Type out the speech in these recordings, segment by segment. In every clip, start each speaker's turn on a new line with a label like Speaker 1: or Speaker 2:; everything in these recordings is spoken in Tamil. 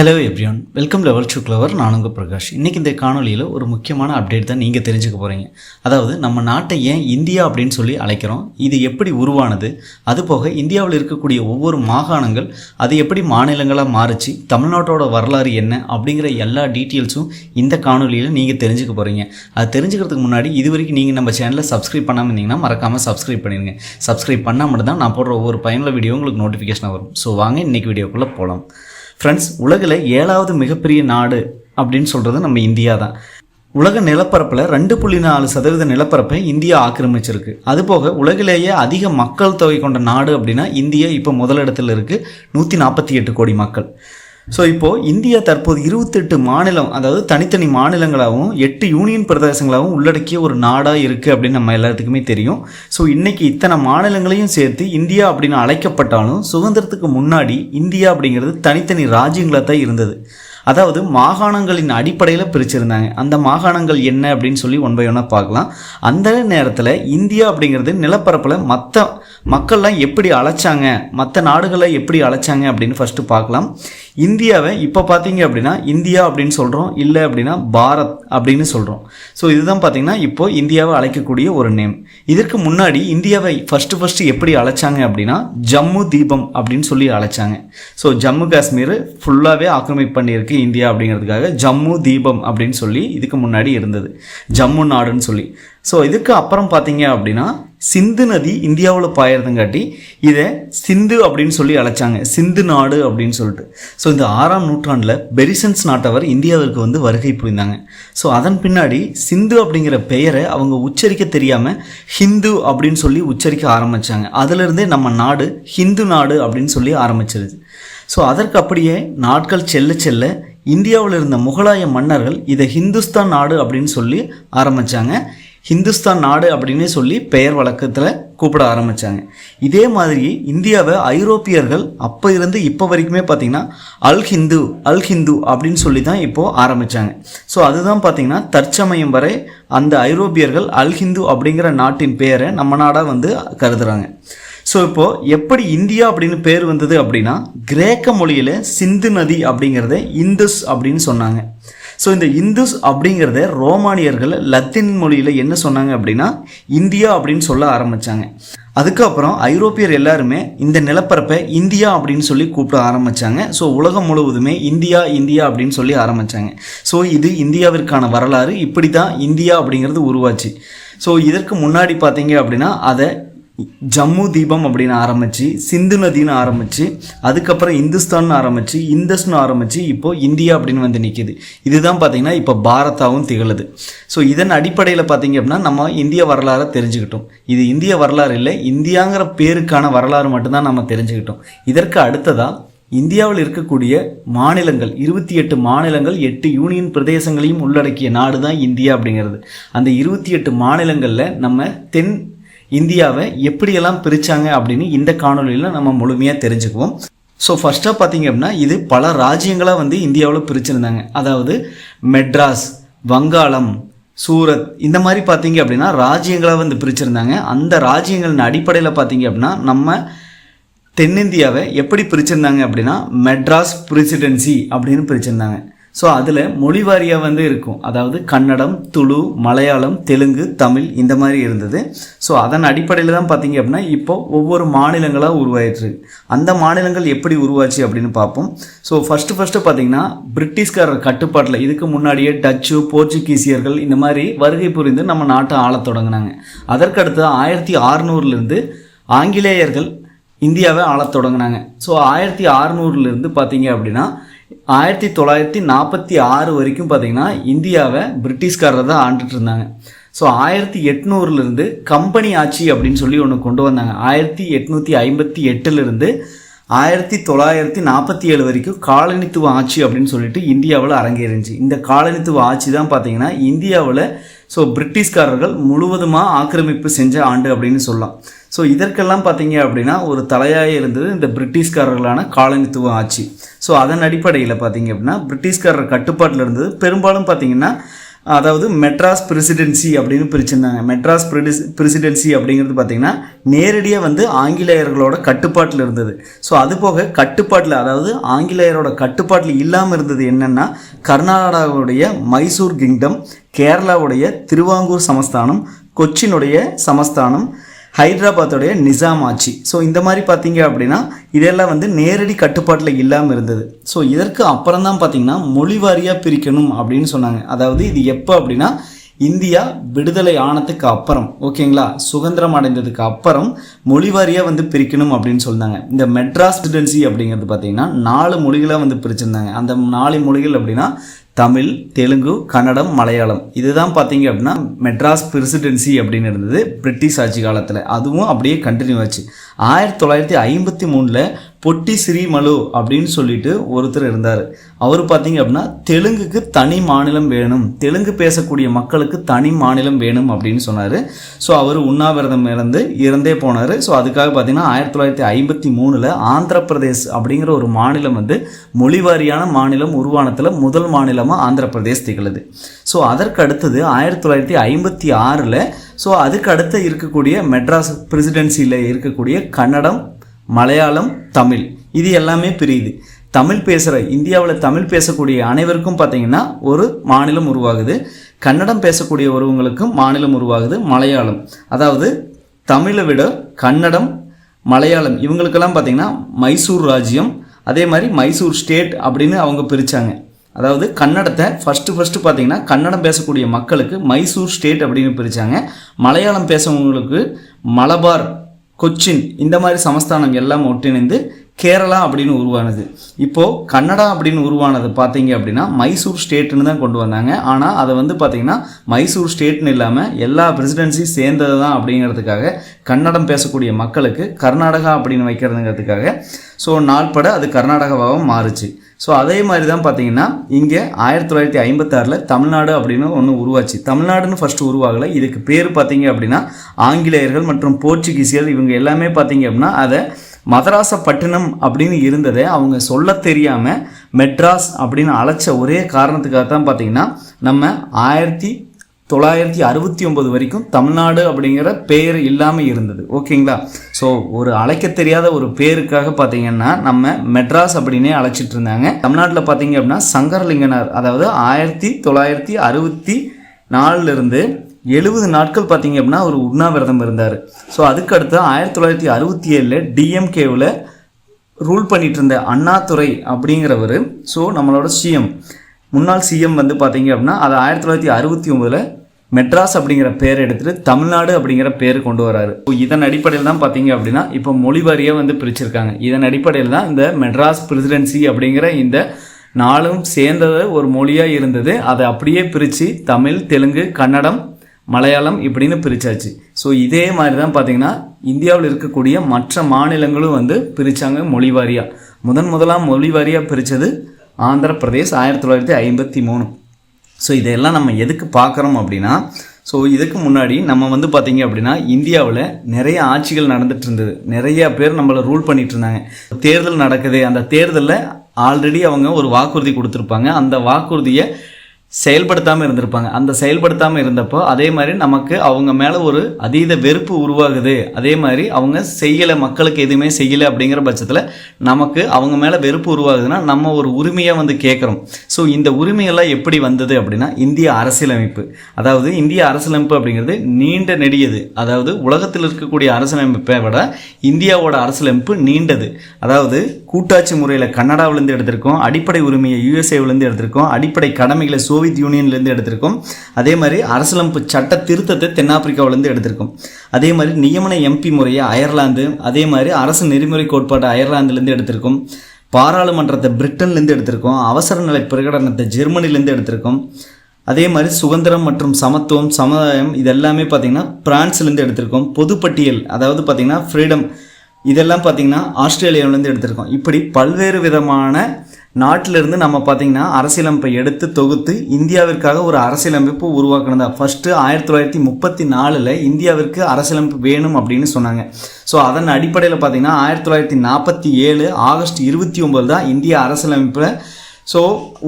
Speaker 1: Hello everyone welcome level to clever நானுங்க பிரகாஷ். இன்றைக்கி இந்த காணொலியில் ஒரு முக்கியமான அப்டேட் தான் நீங்கள் தெரிஞ்சுக்க போகிறீங்க அதாவது நம்ம நாட்டை ஏன் இந்தியா அப்படின்னு சொல்லி அழைக்கிறோம். இது எப்படி உருவானது? அதுபோக இந்தியாவில் இருக்கக்கூடிய ஒவ்வொரு மாகாணங்கள் அது எப்படி மாநிலங்களாக மாறுச்சு? தமிழ்நாட்டோட வரலாறு என்ன? அப்படிங்கிற எல்லா டீட்டெயில்ஸும் இந்த காணொலியில் நீங்கள் தெரிஞ்சுக்க போகிறீங்க அது தெரிஞ்சுக்கிறதுக்கு முன்னாடி இது வரைக்கும் நீங்கள் நம்ம சேனலை சப்ஸ்கிரைப் பண்ணாமல் இருந்தீங்கன்னா மறக்காமல் சப்ஸ்கிரைப் பண்ணிடுங்க சப்ஸ்கிரைப் பண்ணால் மட்டும் தான் நான் போடுற ஒவ்வொரு பயனுள்ள வீடியோ உங்களுக்கு நோட்டிஃபிகேஷன் வரும். ஸோ வாங்க இன்றைக்கி வீடியோக்குள்ளே போகலாம் ஃப்ரெண்ட்ஸ் உலகில் ஏழாவது மிகப்பெரிய நாடு அப்படின்னு சொல்கிறது நம்ம இந்தியா தான். உலக நிலப்பரப்பில் ரெண்டு புள்ளி நாலு சதவீத நிலப்பரப்பை இந்தியா ஆக்கிரமிச்சிருக்கு. அதுபோக உலகிலேயே அதிக மக்கள் தொகை கொண்ட நாடு அப்படின்னா இந்தியா இப்போ முதலிடத்தில் இருக்குது நூற்றி நாற்பத்தி எட்டு கோடி மக்கள். ஸோ இப்போது இந்தியா தற்போது இருபத்தெட்டு மாநிலம் அதாவது தனித்தனி மாநிலங்களாகவும் எட்டு யூனியன் பிரதேசங்களாகவும் உள்ளடக்கிய ஒரு நாடாக இருக்குது அப்படின்னு நம்ம எல்லாத்துக்குமே தெரியும். ஸோ இன்றைக்கி இத்தனை மாநிலங்களையும் சேர்த்து இந்தியா அப்படின்னு அழைக்கப்பட்டாலும் சுதந்திரத்துக்கு முன்னாடி இந்தியா அப்படிங்கிறது தனித்தனி ராஜ்யங்களாக தான் இருந்தது. அதாவது மாகாணங்களின் அடிப்படையில் பிரிச்சிருந்தாங்க. அந்த மாகாணங்கள் என்ன அப்படின்னு சொல்லி ஒன் பை ஒன்னாக பார்க்கலாம். அந்த நேரத்தில் இந்தியா அப்படிங்கிறது நிலப்பரப்பில் மற்ற மக்கள்லாம் எப்படி அழைச்சாங்க மற்ற நாடுகளை எப்படி அழைச்சாங்க அப்படின்னு ஃபஸ்ட்டு பார்க்கலாம். இந்தியாவை இப்போ பார்த்தீங்க அப்படின்னா இந்தியா அப்படின்னு சொல்கிறோம் இல்லை அப்படின்னா பாரத் அப்படின்னு சொல்கிறோம் ஸோ இதுதான் பார்த்தீங்கன்னா இப்போ இந்தியாவை அழைக்கக்கூடிய ஒரு நேம் இதற்கு முன்னாடி இந்தியாவை ஃபஸ்ட்டு ஃபஸ்ட்டு எப்படி அழைச்சாங்க அப்படின்னா ஜம்மு தீபம் அப்படின்னு சொல்லி அழைச்சாங்க. ஸோ ஜம்மு காஷ்மீர் ஃபுல்லாகவே ஆக்கிரமிப்பு பண்ணியிருக்கு இந்தியா அப்படிங்கிறதுக்காக ஜம்மு தீபம் அப்படின்னு சொல்லி இதுக்கு முன்னாடி இருந்தது. ஜம்மு நாடுன்னு சொல்லி. ஸோ இதுக்கு அப்புறம் பார்த்தீங்க அப்படின்னா சிந்து நதி இந்தியாவில் பாயறதுங்காட்டி இதை சிந்து அப்படின்னு சொல்லி அழைச்சாங்க. சிந்து நாடு அப்படின்னு சொல்லிட்டு. ஸோ இந்த ஆறாம் நூற்றாண்டில் பெரிசன்ஸ் நாட்டவர் இந்தியாவிற்கு வந்து வருகை புரிந்தாங்க. ஸோ அதன் பின்னாடி சிந்து அப்படிங்கிற பெயரை அவங்க உச்சரிக்க தெரியாமல் ஹிந்து அப்படின்னு சொல்லி உச்சரிக்க ஆரம்பித்தாங்க அதிலிருந்தே நம்ம நாடு ஹிந்து நாடு அப்படின்னு சொல்லி ஆரம்பிச்சிருது. ஸோ அதற்கு அப்படியே நாட்கள் செல்ல செல்ல இந்தியாவில் இருந்த முகலாய மன்னர்கள் இதை ஹிந்துஸ்தான் நாடு அப்படின்னு சொல்லி ஆரம்பித்தாங்க ஹிந்துஸ்தான் நாடு அப்படின்னு சொல்லி பெயர் வழக்கத்தில் கூப்பிட ஆரம்பித்தாங்க இதே மாதிரி இந்தியாவை ஐரோப்பியர்கள் அப்போ இருந்து இப்போ வரைக்குமே பார்த்திங்கன்னா அல் ஹிந்து அல் ஹிந்து அப்படின்னு சொல்லி தான் இப்போது ஆரம்பித்தாங்க ஸோ அதுதான் பார்த்திங்கன்னா தற்சமயம் வரை அந்த ஐரோப்பியர்கள் அல் ஹிந்து அப்படிங்கிற நாட்டின் பெயரை நம்ம நாடாக வந்து கருதுகிறாங்க ஸோ இப்போது எப்படி இந்தியா அப்படின்னு பேர் வந்தது அப்படின்னா கிரேக்க மொழியில் சிந்து நதி அப்படிங்கிறத இந்துஸ் அப்படின்னு சொன்னாங்க. ஸோ இந்த இந்துஸ் அப்படிங்கிறத ரோமானியர்கள் லத்தீன் மொழியில் என்ன சொன்னாங்க அப்படின்னா இந்தியா அப்படின்னு சொல்ல ஆரம்பித்தாங்க அதுக்கப்புறம் ஐரோப்பியர் எல்லாருமே இந்த நிலப்பரப்பை இந்தியா அப்படின்னு சொல்லி கூப்பிட ஆரம்பித்தாங்க ஸோ உலகம் முழுவதுமே இந்தியா இந்தியா அப்படின்னு சொல்லி ஆரம்பித்தாங்க ஸோ இது இந்தியாவிற்கான வரலாறு. இப்படி தான் இந்தியா அப்படிங்கிறது உருவாச்சு. ஸோ இதற்கு முன்னாடி பார்த்தீங்க அப்படின்னா அதை ஜம்மு தீபம் அப்படின்னு ஆரம்பித்து சிந்து நதின்னு ஆரம்பித்து அதுக்கப்புறம் இந்துஸ்தான் ஆரம்பித்து இந்தஸ்னு ஆரம்பித்து இப்போது இந்தியா அப்படின்னு வந்து நிற்கிது இதுதான் பார்த்திங்கன்னா இப்போ பாரதாவும் திகழுது. ஸோ இதன் அடிப்படையில் பார்த்திங்க அப்படின்னா நம்ம இந்திய வரலாறை தெரிஞ்சுக்கிட்டோம். இது இந்திய வரலாறு இல்லை இந்தியாங்கிற பேருக்கான வரலாறு மட்டும்தான் நம்ம தெரிஞ்சுக்கிட்டோம். இதற்கு அடுத்ததாக இந்தியாவில் இருக்கக்கூடிய மாநிலங்கள் இருபத்தி எட்டு மாநிலங்கள் எட்டு யூனியன் பிரதேசங்களையும் உள்ளடக்கிய நாடு தான் இந்தியா அப்படிங்கிறது. அந்த இருபத்தி எட்டு மாநிலங்களில் நம்ம தென் இந்தியாவை எப்படியெல்லாம் பிரித்தாங்க அப்படின்னு இந்த காணொலியில் நம்ம முழுமையாக தெரிஞ்சுக்குவோம். ஸோ ஃபஸ்ட்டாக பார்த்தீங்க அப்படின்னா இது பல ராஜ்யங்களாக வந்து இந்தியாவில் பிரிச்சிருந்தாங்க. அதாவது மெட்ராஸ் வங்காளம் சூரத் இந்த மாதிரி பார்த்தீங்க அப்படின்னா ராஜ்யங்களாக வந்து பிரிச்சிருந்தாங்க. அந்த ராஜ்யங்களின் அடிப்படையில் பார்த்தீங்க அப்படின்னா நம்ம தென்னிந்தியாவை எப்படி பிரிச்சிருந்தாங்க அப்படின்னா மெட்ராஸ் பிரசிடென்சி அப்படின்னு பிரிச்சிருந்தாங்க. ஸோ அதில் மொழி வாரியாக வந்து இருக்கும். அதாவது கன்னடம் துளு மலையாளம் தெலுங்கு தமிழ் இந்த மாதிரி இருந்தது. ஸோ அதன் அடிப்படையில் தான் பார்த்தீங்க அப்படின்னா இப்போ ஒவ்வொரு மாநிலங்களாக உருவாயிட்டுருக்கு அந்த மாநிலங்கள் எப்படி உருவாச்சு அப்படின்னு பார்ப்போம் ஸோ ஃபஸ்ட்டு ஃபஸ்ட்டு பார்த்தீங்கன்னா பிரிட்டிஷ்காரர் கட்டுப்பாட்டில் இதுக்கு முன்னாடியே டச்சு போர்ச்சுகீசியர்கள் இந்த மாதிரி வருகை புரிந்து நம்ம நாட்டை ஆளத் தொடங்கினாங்க. அதற்கடுத்து ஆயிரத்தி அறுநூறுலேருந்து ஆங்கிலேயர்கள் இந்தியாவை ஆளத் தொடங்கினாங்க. ஸோ ஆயிரத்தி அறுநூறுலேருந்து பார்த்தீங்க அப்படின்னா ஆயிரத்தி தொள்ளாயிரத்தி நாற்பத்தி ஆறு வரைக்கும் பார்த்தீங்கன்னா இந்தியாவை பிரிட்டிஷ்காரர் தான் ஆண்டுட்டு இருந்தாங்க. ஸோ ஆயிரத்தி எட்நூறுலேருந்து கம்பெனி ஆட்சி அப்படின்னு சொல்லி ஒன்று கொண்டு வந்தாங்க. ஆயிரத்தி எட்நூற்றி ஐம்பத்தி எட்டுலேருந்து ஆயிரத்தி தொள்ளாயிரத்தி நாற்பத்தி ஏழு வரைக்கும் காலனித்துவ ஆட்சி அப்படின்னு சொல்லிட்டு இந்தியாவில் அரங்கேறிஞ்சு இந்த காலனித்துவ ஆட்சி தான் பார்த்தீங்கன்னா இந்தியாவில் ஸோ பிரிட்டிஷ்காரர்கள் முழுவதுமாக ஆக்கிரமிப்பு செஞ்ச ஆண்டு அப்படின்னு சொல்லலாம். ஸோ இதற்கெல்லாம் பார்த்தீங்க அப்படின்னா ஒரு தலையாக இருந்தது இந்த பிரிட்டிஷ்காரர்களான காலனித்துவ ஆட்சி. ஸோ அதன் அடிப்படையில் பார்த்தீங்க அப்படின்னா பிரிட்டிஷ்காரர் கட்டுப்பாட்டில் இருந்தது. பெரும்பாலும் பார்த்தீங்கன்னா அதாவது மெட்ராஸ் பிரசிடென்சி அப்படின்னு பிரிச்சிருந்தாங்க. மெட்ராஸ் பிரசிடென்சி அப்படிங்கிறது பார்த்திங்கன்னா நேரடியாக வந்து ஆங்கிலேயர்களோட கட்டுப்பாட்டில் இருந்தது. ஸோ அது போக கட்டுப்பாட்டில் அதாவது ஆங்கிலேயரோட கட்டுப்பாட்டில் இல்லாமல் இருந்தது என்னென்னா கர்நாடகாவுடைய மைசூர் கிங்டம் கேரளாவுடைய திருவாங்கூர் சமஸ்தானம் கொச்சினுடைய சமஸ்தானம் ஹைதராபாத்தோடைய நிசாம் ஆட்சி. ஸோ இந்த மாதிரி பார்த்தீங்க அப்படின்னா இதெல்லாம் வந்து நேரடி கட்டுப்பாட்டில் இல்லாமல் இருந்தது. ஸோ இதற்கு அப்புறம் தான் பார்த்தீங்கன்னா மொழி வாரியாக பிரிக்கணும் அப்படின்னு சொன்னாங்க. அதாவது இது எப்போ அப்படின்னா இந்தியா விடுதலை ஆனதுக்கு அப்புறம் ஓகேங்களா சுதந்திரம் அடைந்ததுக்கு அப்புறம் மொழி வாரியாக வந்து பிரிக்கணும் அப்படின்னு சொன்னாங்க. இந்த மெட்ராஸ் பிரசிடென்சி அப்படிங்கிறது பார்த்தீங்கன்னா நாலு மொழிகளாக வந்து பிரிச்சிருந்தாங்க. அந்த நாலு மொழிகள் அப்படின்னா தமிழ் தெலுங்கு கன்னடம் மலையாளம். இதுதான் பார்த்தீங்க அப்படின்னா மெட்ராஸ் பிரசிடென்சி அப்படின்னு இருந்தது பிரிட்டிஷ் ஆட்சி காலத்தில். அதுவும் அப்படியே கண்டினியூ ஆச்சு. ஆயிரத்தி தொள்ளாயிரத்தி ஐம்பத்தி மூணில் பொட்டி ஸ்ரீமலு அப்படின்னு சொல்லிட்டு ஒருத்தர் இருந்தார். அவர் பார்த்தீங்க அப்படின்னா தெலுங்குக்கு தனி மாநிலம் வேணும் தெலுங்கு பேசக்கூடிய மக்களுக்கு தனி மாநிலம் வேணும் அப்படின்னு சொன்னார். ஸோ அவர் உண்ணாவிரதம் இருந்து இறந்தே போனார். ஸோ அதுக்காக பார்த்தீங்கன்னா ஆயிரத்தி தொள்ளாயிரத்தி ஐம்பத்தி மூணில் ஆந்திர பிரதேஷ் அப்படிங்கிற ஒரு மாநிலம் வந்து மொழிவாரியான மாநிலம் உருவானத்தில் முதல் மாநிலமாக ஆந்திர பிரதேஷ் திகழுது. ஸோ அதற்கு அடுத்தது ஆயிரத்தி தொள்ளாயிரத்தி ஐம்பத்தி ஆறில் ஸோ அதுக்கு அடுத்து இருக்கக்கூடிய மெட்ராஸ் பிரசிடென்சியில் இருக்கக்கூடிய கன்னடம் மலையாளம் தமிழ். இது எல்லாமே பிரியுது. தமிழ் பேசுகிற இந்தியாவில் தமிழ் பேசக்கூடிய அனைவருக்கும் பார்த்தீங்கன்னா ஒரு மாநிலம் உருவாகுது. கன்னடம் பேசக்கூடிய ஒருவங்களுக்கும் மாநிலம் உருவாகுது மலையாளம். அதாவது தமிழை விட கன்னடம் மலையாளம் இவங்களுக்கெல்லாம் பார்த்தீங்கன்னா மைசூர் ராஜ்யம் அதே மாதிரி மைசூர் ஸ்டேட் அப்படின்னு அவங்க பிரித்தாங்க அதாவது கன்னடத்தை ஃபஸ்ட்டு ஃபஸ்ட்டு பார்த்தீங்கன்னா கன்னடம் பேசக்கூடிய மக்களுக்கு மைசூர் ஸ்டேட் அப்படின்னு பிரித்தாங்க மலையாளம் பேசுகிறவங்களுக்கு மலபார் கொச்சின் இந்த மாதிரி சமஸ்தானம் எல்லாம் ஒட்டிணைந்து கேரளா அப்படின்னு உருவானது. இப்போது கன்னடா அப்படின்னு உருவானது பார்த்தீங்க அப்படின்னா மைசூர் ஸ்டேட்னு தான் கொண்டு வந்தாங்க. ஆனால் அதை வந்து பார்த்தீங்கன்னா மைசூர் ஸ்டேட்னு இல்லாமல் எல்லா பிரசிடென்சி சேர்ந்தது தான் அப்படிங்கிறதுக்காக கன்னடம் பேசக்கூடிய மக்களுக்கு கர்நாடகா அப்படின்னு வைக்கிறதுங்கிறதுக்காக ஸோ நாள்பட அது கர்நாடகாவாகவும் மாறுச்சு. ஸோ அதே மாதிரி தான் பார்த்தீங்கன்னா இங்கே ஆயிரத்தி தொள்ளாயிரத்தி ஐம்பத்தாறில் தமிழ்நாடு அப்படின்னு ஒன்று உருவாச்சு. தமிழ்நாடுன்னு ஃபஸ்ட்டு உருவாகலை. இதுக்கு பேர் பார்த்தீங்க அப்படின்னா ஆங்கிலேயர்கள் மற்றும் போர்ச்சுகீசியர் இவங்க எல்லாமே பார்த்தீங்க அப்படின்னா அதை மதராசப்பட்டினம் அப்படின்னு இருந்ததை அவங்க சொல்ல தெரியாமல் மெட்ராஸ் அப்படின்னு அழைச்ச ஒரே காரணத்துக்காக தான் பார்த்தீங்கன்னா நம்ம ஆயிரத்தி தொள்ளாயிரத்தி அறுபத்தி ஒன்பது வரைக்கும் தமிழ்நாடு அப்படிங்கிற பேர் இல்லாமல் இருந்தது. ஓகேங்களா? ஸோ ஒரு அழைக்க தெரியாத ஒரு பேருக்காக பார்த்தீங்கன்னா நம்ம மெட்ராஸ் அப்படின்னே அழைச்சிட்டு இருந்தாங்க. தமிழ்நாட்டில் பார்த்தீங்க அப்படின்னா சங்கரலிங்கனார் அதாவது ஆயிரத்தி தொள்ளாயிரத்தி அறுபத்தி நாலுலேருந்து எழுபது நாட்கள் பார்த்தீங்க அப்படின்னா ஒரு உண்ணாவிரதம் இருந்தார். ஸோ அதுக்கடுத்து ஆயிரத்தி தொள்ளாயிரத்தி அறுபத்தி ஏழில் டிஎம்கேவில் ரூல் பண்ணிட்டு இருந்த அண்ணாதுரை அப்படிங்கிறவர் ஸோ நம்மளோட சிஎம் முன்னாள் சிஎம் வந்து பார்த்தீங்க அப்படின்னா அது ஆயிரத்தி தொள்ளாயிரத்தி அறுபத்தி ஒம்பதில் மெட்ராஸ் அப்படிங்கிற பேர் எடுத்துட்டு தமிழ்நாடு அப்படிங்கிற பேர் கொண்டு வராரு. ஸோ இதன் அடிப்படையில் தான் பார்த்தீங்க அப்படின்னா இப்போ மொழிவாரியாக வந்து பிரிச்சிருக்காங்க. இதன் அடிப்படையில் தான் இந்த மெட்ராஸ் பிரசிடென்சி அப்படிங்கிற இந்த நாளும் சேர்ந்தது ஒரு மொழியாக இருந்தது. அதை அப்படியே பிரித்து தமிழ் தெலுங்கு கன்னடம் மலையாளம் இப்படின்னு பிரித்தாச்சு ஸோ இதே மாதிரி தான் பார்த்தீங்கன்னா இந்தியாவில் இருக்கக்கூடிய மற்ற மாநிலங்களும் வந்து பிரித்தாங்க மொழிவாரியாக முதன் முதலாக மொழிவாரியாக பிரித்தது ஆந்திர பிரதேஷ் ஆயிரத்தி தொள்ளாயிரத்தி ஐம்பத்தி மூணு. ஸோ இதையெல்லாம் நம்ம எதுக்கு பார்க்குறோம் அப்படின்னா ஸோ இதுக்கு முன்னாடி நம்ம வந்து பார்த்தீங்க அப்படின்னா இந்தியாவில் நிறைய ஆட்சிகள் நடந்துட்டு இருந்தது. நிறைய பேர் நம்மளை ரூல் பண்ணிட்டு இருந்தாங்க. தேர்தல் நடக்குது. அந்த தேர்தலில் ஆல்ரெடி அவங்க ஒரு வாக்குறுதி கொடுத்துருப்பாங்க. அந்த வாக்குறுதியை செயல்படுத்தாமல் இருந்திருப்பாங்க. அந்த செயல்படுத்தாமல் இருந்தப்போ அதே மாதிரி நமக்கு அவங்க மேலே ஒரு அதீத வெறுப்பு உருவாகுது. அதே மாதிரி அவங்க செய்யலை மக்களுக்கு எதுவுமே செய்யலை அப்படிங்கிற பட்சத்தில் நமக்கு அவங்க மேலே வெறுப்பு உருவாகுதுன்னா நம்ம ஒரு உரிமையாக வந்து கேட்குறோம் ஸோ இந்த உரிமையெல்லாம் எப்படி வந்தது அப்படின்னா இந்திய அரசியலமைப்பு. அதாவது இந்திய அரசியலமைப்பு அப்படிங்கிறது நீண்ட நெடியது. அதாவது உலகத்தில் இருக்கக்கூடிய அரசியலமைப்பை விட இந்தியாவோட அரசியலமைப்பு நீண்டது. அதாவது கூட்டாட்சி முறையில் கன்னடாவிலேருந்து எடுத்திருக்கோம் அடிப்படை உரிமையை யூஎஸ்ஏவிலேருந்து எடுத்திருக்கோம் அடிப்படை கடமைகளை சோவியத் யூனியன்லேருந்து எடுத்திருக்கோம். அதே மாதிரி அரசியலமைப்பு சட்ட திருத்தத்தை தென்னாப்பிரிக்காவிலேருந்து எடுத்திருக்கோம். அதே மாதிரி நியமன எம்பி முறையை அயர்லாந்து அதே மாதிரி அரசு நெறிமுறை கோட்பாட்டை அயர்லாந்துலேருந்து எடுத்திருக்கோம். பாராளுமன்றத்தை பிரிட்டன்லேருந்து எடுத்திருக்கோம். அவசர நிலை பிரகடனத்தை ஜெர்மனிலேருந்து எடுத்திருக்கோம். அதே மாதிரி சுதந்திரம் மற்றும் சமத்துவம் சமுதாயம் இதெல்லாமே பார்த்திங்கன்னா பிரான்ஸ்லேருந்து எடுத்திருக்கோம். பொதுப்பட்டியல் அதாவது பார்த்திங்கன்னா ஃப்ரீடம் இதெல்லாம் பார்த்திங்கன்னா ஆஸ்திரேலியாவிலேருந்து எடுத்திருக்கோம். இப்படி பல்வேறு விதமான நாட்டிலிருந்து நம்ம பார்த்திங்கன்னா அரசியலமைப்பை எடுத்து தொகுத்து இந்தியாவிற்காக ஒரு அரசியலமைப்பு உருவாக்கினதா? ஃபஸ்ட்டு ஆயிரத்தி தொள்ளாயிரத்தி முப்பத்தி நாலில் இந்தியாவிற்கு அரசியலமைப்பு வேணும் அப்படின்னு சொன்னாங்க. ஸோ அதன் அடிப்படையில் பார்த்திங்கன்னா ஆயிரத்தி தொள்ளாயிரத்தி நாற்பத்தி ஏழு ஆகஸ்ட் இருபத்தி ஒம்பது தான் இந்திய அரசியலமைப்பில் ஸோ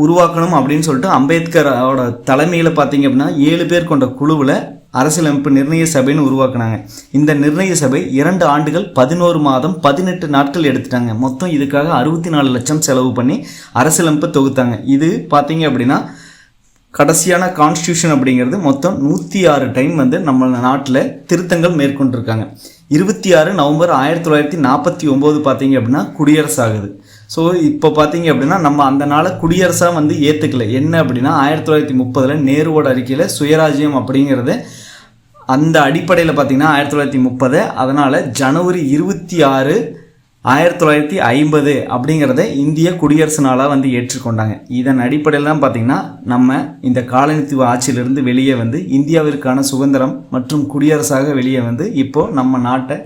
Speaker 1: உருவாக்கணும் அப்படின்னு சொல்லிட்டு அம்பேத்கரோட தலைமையில் பார்த்தீங்க அப்படின்னா ஏழு பேர் கொண்ட குழுவில் அரசியலமைப்பு நிர்ணய சபைன்னு உருவாக்குனாங்க. இந்த நிர்ணய சபை இரண்டு ஆண்டுகள் பதினோரு மாதம் பதினெட்டு நாட்கள் எடுத்துட்டாங்க. மொத்தம் இதுக்காக அறுபத்தி நாலு லட்சம் செலவு பண்ணி அரசியலமைப்பை தொகுத்தாங்க. இது பார்த்தீங்க அப்படின்னா கடைசியான கான்ஸ்டியூஷன் அப்படிங்கிறது மொத்தம் நூற்றி ஆறு டைம் வந்து நம்ம நாட்டில் திருத்தங்கள் மேற்கொண்டிருக்காங்க. இருபத்தி ஆறு நவம்பர் ஆயிரத்தி தொள்ளாயிரத்தி நாற்பத்தி ஒம்பது பார்த்தீங்க அப்படின்னா குடியரசு ஆகுது ஸோ இப்போ பார்த்தீங்க அப்படின்னா நம்ம அந்த நாளை குடியரசாக வந்து ஏற்றுக்கல என்ன அப்படின்னா ஆயிரத்தி தொள்ளாயிரத்தி முப்பதில் நேருவோட அறிக்கையில் சுயராஜ்யம் அப்படிங்கிறத அந்த அடிப்படையில் பார்த்தீங்கன்னா ஆயிரத்தி தொள்ளாயிரத்தி முப்பது அதனால் ஜனவரி இருபத்தி ஆறு ஆயிரத்தி தொள்ளாயிரத்தி ஐம்பது அப்படிங்கிறத இந்திய குடியரசு நாளாக வந்து ஏற்றுக்கொண்டாங்க. இதன் அடிப்படையில் தான் பார்த்திங்கன்னா நம்ம இந்த காலனித்துவ ஆட்சியிலிருந்து வெளியே வந்து இந்தியாவிற்கான சுதந்திரம் மற்றும் குடியரசாக வெளியே வந்து இப்போது நம்ம நாட்டை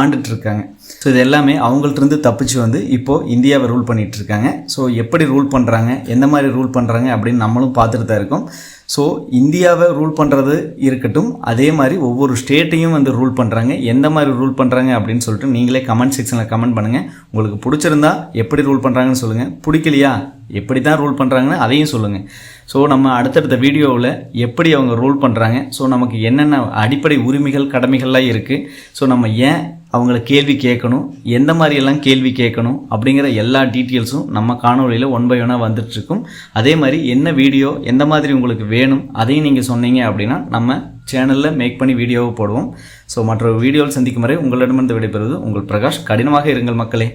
Speaker 1: ஆண்டுட்ருக்காங்க ஸோ இது எல்லாமே அவங்கள்ட்ட தப்பிச்சு வந்து இப்போது இந்தியாவை ரூல் பண்ணிகிட்ருக்காங்க இருக்காங்க. ஸோ எப்படி ரூல் பண்ணுறாங்க எந்த மாதிரி ரூல் பண்ணுறாங்க அப்படின்னு நம்மளும் பார்த்துட்டு தான் இருக்கோம். ஸோ இந்தியாவை ரூல் பண்ணுறது இருக்கட்டும் அதே மாதிரி ஒவ்வொரு ஸ்டேட்டையும் வந்து ரூல் பண்ணுறாங்க எந்த மாதிரி ரூல் பண்ணுறாங்க அப்படின்னு சொல்லிட்டு நீங்களே கமெண்ட் செக்ஷனில் கமெண்ட் பண்ணுங்கள் உங்களுக்கு பிடிச்சிருந்தா எப்படி ரூல் பண்ணுறாங்கன்னு சொல்லுங்கள் பிடிக்கலையா? எப்படி தான் ரூல் பண்ணுறாங்கன்னு அதையும் சொல்லுங்கள் ஸோ நம்ம அடுத்தடுத்த வீடியோவில் எப்படி அவங்க ரூல் பண்ணுறாங்க ஸோ நமக்கு என்னென்ன அடிப்படை உரிமைகள் கடமைகள்லாம் இருக்குது ஸோ நம்ம ஏன் அவங்கள கேள்வி கேட்கணும். எந்த மாதிரியெல்லாம் கேள்வி கேட்கணும் அப்படிங்கிற எல்லா டீட்டெயில்ஸும் நம்ம காணொலியில் ஒன் பை ஒன்னாக வந்துட்டுருக்கும். அதே மாதிரி என்ன வீடியோ எந்த மாதிரி உங்களுக்கு வேணும் அதையும் நீங்கள் சொன்னீங்க அப்படின்னா நம்ம சேனலில் மேக் பண்ணி வீடியோவை போடுவோம். ஸோ மற்ற வீடியோவில் சந்திக்கும் வரை உங்களிடமிருந்து விடைபெறுவது உங்கள் பிரகாஷ். கடினமாக இருங்கள் மக்களே.